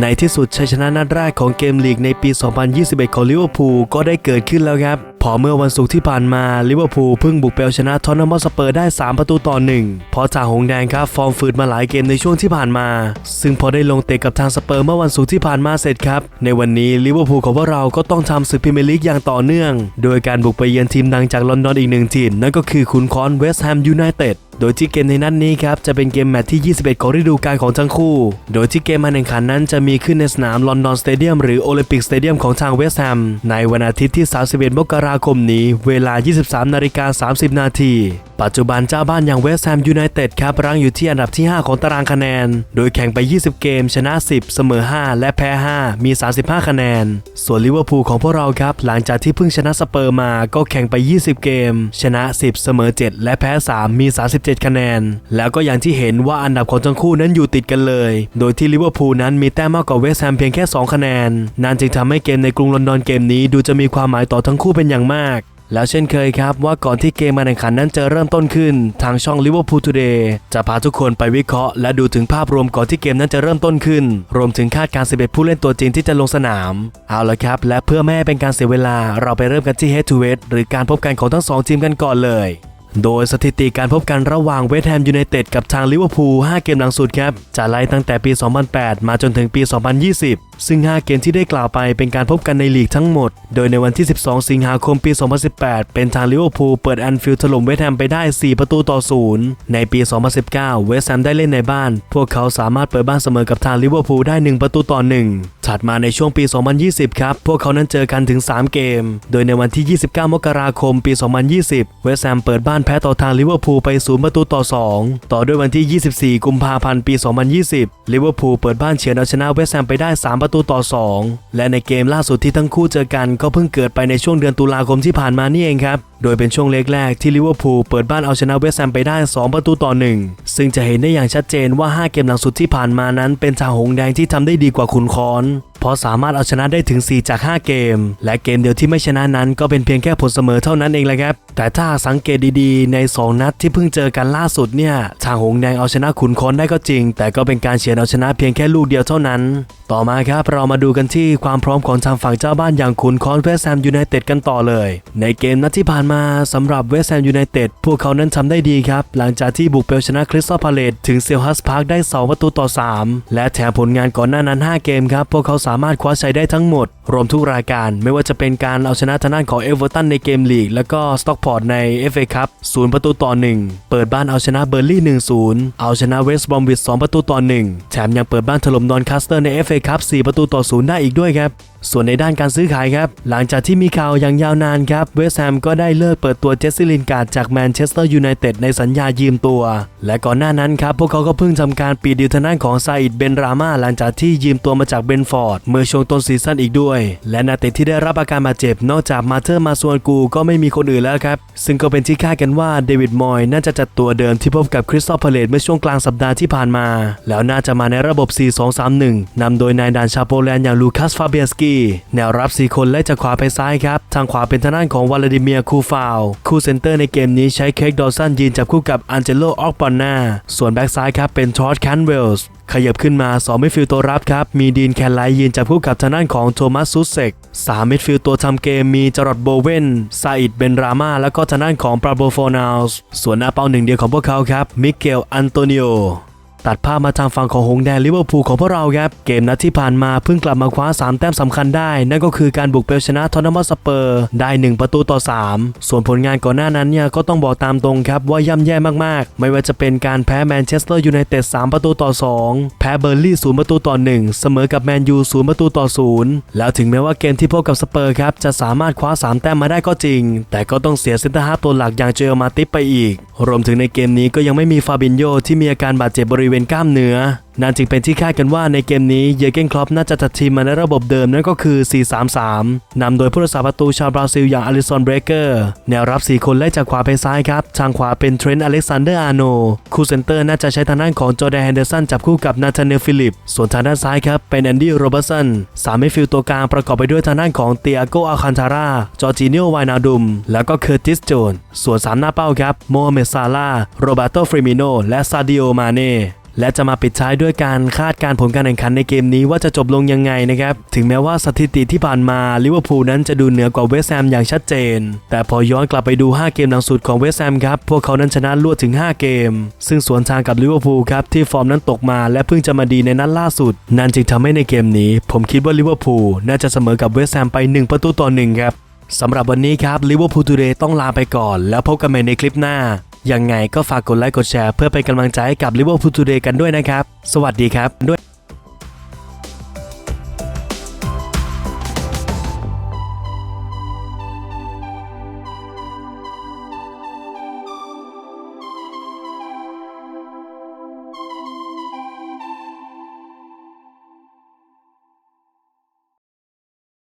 ในที่สุดชัยชนะนัดแรกของเกมลีกในปี 2021 ของลิเวอร์พูลก็ได้เกิดขึ้นแล้วครับ พอเมื่อวันศุกร์ที่ผ่านมาลิเวอร์พูลเพิ่งบุกไปเอาชนะทอนนัมสเปอร์ได้ 3 ประตูต่อหนึ่งเพราะจ่าหงแดงครับ ฟอร์มฝืดมาหลายเกมในช่วงที่ผ่านมา ซึ่งพอได้ลงเตะกับทางสเปอร์เมื่อวันศุกร์ที่ผ่านมาเสร็จครับ ในวันนี้ลิเวอร์พูลของพวกเราก็ต้องทำศึกพรีเมียร์ลีกอย่างต่อเนื่อง โดยการบุกไปเยือนทีมดังจากลอนดอนอีกหนึ่งทีมนั่นก็คือขุนคอนเวสต์แฮมยูไนเต็ด โดยที่เกมในนัดนี้ครับจะเป็นเกมแมตช์ที่ 21 ของฤดูกาลของทั้งคู่ โดยที่เกมการแข่งขันนั้นจะมีขึ้นในสนามลอนดอนสเตเดียมหรือโอลิมปิกสเตเดียมของทางเวสต์แฮมในวันอาทิตย์ที่ 31 มกราคมนี้ เวลา 23 นาฬิกา 30 นาทีปัจจุบันเจ้าบ้านอย่างเวสต์แฮมยูไนเต็ดครับรั้งอยู่ที่อันดับที่ 5 ของตารางคะแนน โดยแข่งไป 20 เกม ชนะ 10 เสมอ 5 และแพ้ 5 มี 35 คะแนน ส่วนลิเวอร์พูลของพวกเราครับหลังจากที่เพิ่งชนะสเปอร์มาก็แข่งไป 20 เกม ชนะ 10 เสมอ 7 และแพ้ 3 มี7 คะแนน แล้วก็อย่างที่เห็นว่าอันดับของทั้งคู่นั้นอยู่ติดกันเลย โดยที่ลิเวอร์พูลนั้นมีแต้มมากกว่าเวสต์แฮมเพียงแค่ 2 คะแนน นั่นจึงทำให้เกมในกรุงลอนดอนเกมนี้ดูจะมีความหมายต่อทั้งคู่เป็นอย่างมากแล้วเช่นเคยครับว่าก่อนที่เกมการแข่งขันนั้นจะเริ่มต้นขึ้น ทางช่อง Liverpool Today จะพาทุกคนไปวิเคราะห์ และดูถึงภาพรวมก่อนที่เกมนั้นจะเริ่มต้นขึ้น รวมถึงคาดการ 11 ผู้เล่นตัวจริงที่จะลงสนาม เอาละครับ และเพื่อไม่ให้เป็นการเสียเวลาเราไปเริ่มกันที่ Head to Head หรือการพบกันของทั้งสองทีมกันก่อนเลย โดยสถิติการพบกันระหว่างเวสต์แฮมยูไนเต็ดกับทางลิเวอร์พูล 5 เกมหลังสุดครับ จะไล่ตั้งแต่ปี 2008 มาจนถึงปี 2020 ซึ่ง 5 เกมที่ได้กล่าวไปเป็นการพบกันในลีกทั้งหมด โดยในวันที่ 12 สิงหาคมปี 2018 เป็นทางลิเวอร์พูลเปิดแอนฟิลด์ถล่มเวสต์แฮมไปได้ 4 ประตูต่อ 0 ในปี 2019 เวสต์แฮมได้เล่นในบ้าน พวกเขาสามารถเปิดบ้านเสมอกับทางลิเวอร์พูลได้ 1 ประตูต่อ 1 ถัดมาในช่วงปี 2020 ครับ พวกเขานั้นเจอกันถึง 3 เกม โดยในวันที่ 29 มกราคม ปี 2020 เวสต์แฮมเปิดบ้านแพ้ต่อทางลิเวอร์พูลไป0ประตูต่อ 2 ต่อด้วยวันที่ 24 กุมภาพันธ์ ปี 2020 ลิเวอร์พูลเปิดบ้านเฉือนเอาชนะเวสต์แฮมไปได้ 3 ประตูต่อ 2 และในเกมล่าสุดที่ทั้งคู่เจอกันก็เพิ่งเกิดไปในช่วงเดือนตุลาคมที่ผ่านมานี่เองครับ โดยเป็นช่วงเล็กแรกที่ลิเวอร์พูลเปิดบ้านเอาชนะเวสต์แฮมไปได้ 2 ประตูต่อ 1 ซึ่งจะเห็นได้อย่างชัดเจนว่า 5 เกมหลังสุดที่ผ่านมานั้น เป็นทางหงแดงที่ทำได้ดีกว่าขุนคอน เพราะสามารถเอาชนะได้ถึง 4 จาก 5 เกม และเกมเดียวที่ไม่ชนะนั้นก็เป็นเพียงแค่ผลเสมอเท่านั้นเองแหละครับ แต่ถ้าสังเกตดีๆ ใน 2 นัดที่เพิ่งเจอกันล่าสุดเนี่ย ทางหงแดงเอาชนะขุนคอนได้ก็จริง แต่ก็เป็นการเฉียนเอาชนะเพียงแค่ลูกเดียวเท่านั้น ต่อมาครับเรามาดูกันที่ความพร้อมของทางฝั่งเจ้าบ้านอย่างขุนคอนเวสต์แฮมยูไนเต็ดกันต่อเลย ในเกมนัดที่ผ่านมาสำหรับเวสต์แฮมยูไนเต็ดพวกเขานั้นทำได้ดีครับ หลังจากที่บุกไปเอาชนะคริสตัลพาเลตถึงเซลฮัสพาร์คได้ 2 ประตูต่อ 3 และแถมผลงานก่อนหน้านั้น 5 เกมครับ พวกเขาสามารถคว้าชัยได้ทั้งหมด รวมทุกรายการ ไม่ว่าจะเป็นการเอาชนะทางด้านของเอเวอร์ตันในเกมลีก แล้วก็สต็อกพอร์ตใน FA คัพ0ประตูต่อ 1 เปิดบ้านเอาชนะเบอร์ลี่1-0 เอาชนะเวสต์บรอมวิช2ประตูต่อ 1 แถมยังเปิดบ้านถล่มดอนคาสเตอร์ใน FA ครับ 4 ประตูต่อศูนย์ได้อีกด้วยครับ ส่วนในด้านการซื้อขายครับ หลังจากที่มีข่าวอย่างยาวนานครับเวสต์แฮมก็ได้เลิกเปิดตัวเจสซี่ลินการ์ดจากแมนเชสเตอร์ยูไนเต็ดในสัญญายืมตัว และก่อนหน้านั้นครับ พวกเขาก็เพิ่งทำการปิดดีลทางด้านของซาอิดเบนรามาหลังจากที่ยืมตัวมาจากเบนฟอร์ดเมื่อช่วงต้นซีซั่นอีกด้วย และนักเตะที่ได้รับอาการบาดเจ็บนอกจากมาเธอร์มาส่วนกูก็ไม่มีคนอื่นแล้วครับซึ่งก็เป็นที่คาดกันว่าเดวิดมอยน่าจะจัดตัวเดิมที่พบกับคริสตัลพเลตเมื่อช่วงกลางสัปดาห์ที่ผ่านมา แล้วน่าจะมาในระบบ 4-2-3-1นำโดยนายดานชาโปแลนอย่างลูคัสฟาเบียสกีแนวรับ 4 คนและจากขวาไปซ้ายครับ ทางขวาเป็นทางด้านของวลาดิเมียร์คูฟาวคู่เซนเตอร์ในเกมนี้ใช้เค้กดอสันยืนจับคู่กับอันเจโลออกปอนนาส่วนแบ็กซ้ายครับเป็นทอร์ดแคนเวลส์ขยับขึ้นมา 2 มิดฟิลด์ตัวรับครับ มีดีนแคนไลยืนจับคู่กับทางด้านของโทมัสซูเซก3มิดฟิลด์ตัวทำเกมมีจรอดโบเวนซาอิดเบนรามาแล้วก็ทางด้านของปราโบโฟนาลส์ส่วนหน้าเป้าหนึ่งเดียวของพวกเขาครับมิเกลอันโตนิโอ ตัดภาพมาทางฝั่งของหงแดงลิเวอร์พูลของพวกเราครับ เกมนัดที่ผ่านมาเพิ่งกลับมาคว้า 3 แต้มสำคัญได้ นั่นก็คือการบุกไปชนะทอนนัมสเปอร์ ได้ 1 ประตูต่อ 3 ส่วนผลงานก่อนหน้านั้นเนี่ยก็ต้องบอกตามตรงครับว่าย่ำแย่มากๆ ไม่ว่าจะเป็นการแพ้แมนเชสเตอร์ยูไนเต็ด3ประตูต่อ 2 แพ้เบอร์ลี่0ประตูต่อ 1 เสมอกับแมนยู0ประตูต่อ 0 แล้วถึงแม้ว่าเกมที่พบกับสเปอร์ครับจะสามารถคว้า 3 แต้มมาได้ก็จริง แต่ก็ต้องเสียเซนเตอร์ฮาตัวหลักอย่างเจอมาติปไปอีก รวมถึงในเกมนี้ก็ยังไม่มีฟาบินโยที่มีอาการบาดเจ็บบริเวณกล้ามเนื้อ นั่นจึงเป็นที่คาดกันว่าในเกมนี้เยเกนคลอปน่าจะจัดทีมมาในระบบเดิมนั่นก็คือ 4-3-3 นำโดยผู้รักษาประตูชาวบราซิลอย่างอลิซอนเบรเกอร์ แนวรับ 4 คนไล่จากขวาไปซ้ายครับ ทางขวาเป็นเทรนต์อเล็กซานเดอร์อาร์โน คู่เซนเตอร์น่าจะใช้ทางด้านของจอร์แดนแฮนเดอร์สันจับคู่กับนาธานเนลฟิลิป ส่วนทางด้านซ้ายครับเป็นแอนดี้โรเบอร์สัน สามมิดฟิลด์ตัวกลางประกอบไปด้วยทางด้านของเตียโกอาคันทารา จอร์จิเนียววานาดุม แล้วก็เคอร์ติสโจน ส่วนสามหน้าเป้าครับโมฮัมเหม็ดซาลาโรเบโตฟริมิโนและซาดิโอมาเน่ และจะมาปิดท้ายด้วยการคาดการผลการแข่งขันในเกมนี้ว่าจะจบลงยังไงนะครับ ถึงแม้ว่าสถิติที่ผ่านมาลิเวอร์พูลนั้นจะดูเหนือกว่าเวสต์แฮมอย่างชัดเจน แต่พอย้อนกลับไปดู 5 เกมหลังสุดของเวสต์แฮมครับ พวกเขานั้นชนะรวดถึง 5 เกม ซึ่งสวนทางกับลิเวอร์พูลครับที่ฟอร์มนั้นตกมา และเพิ่งจะมาดีในนัดล่าสุด นั่นจึงทำให้ในเกมนี้ ผมคิดว่าลิเวอร์พูลน่าจะเสมอกับเวสต์แฮมไป 1 ประตูต่อ1ครับสำหรับวันนี้ครับลิเวอร์พูลทูเดย์ต้องลาไปก่อน แล้วพบกันใหม่ในคลิปหน้า ยังไงก็ฝากกดไลค์กดแชร์เพื่อเป็นกำลังใจให้กับลิเวอร์พูลทูเดย์กันด้วยนะครับ สวัสดีครับด้วย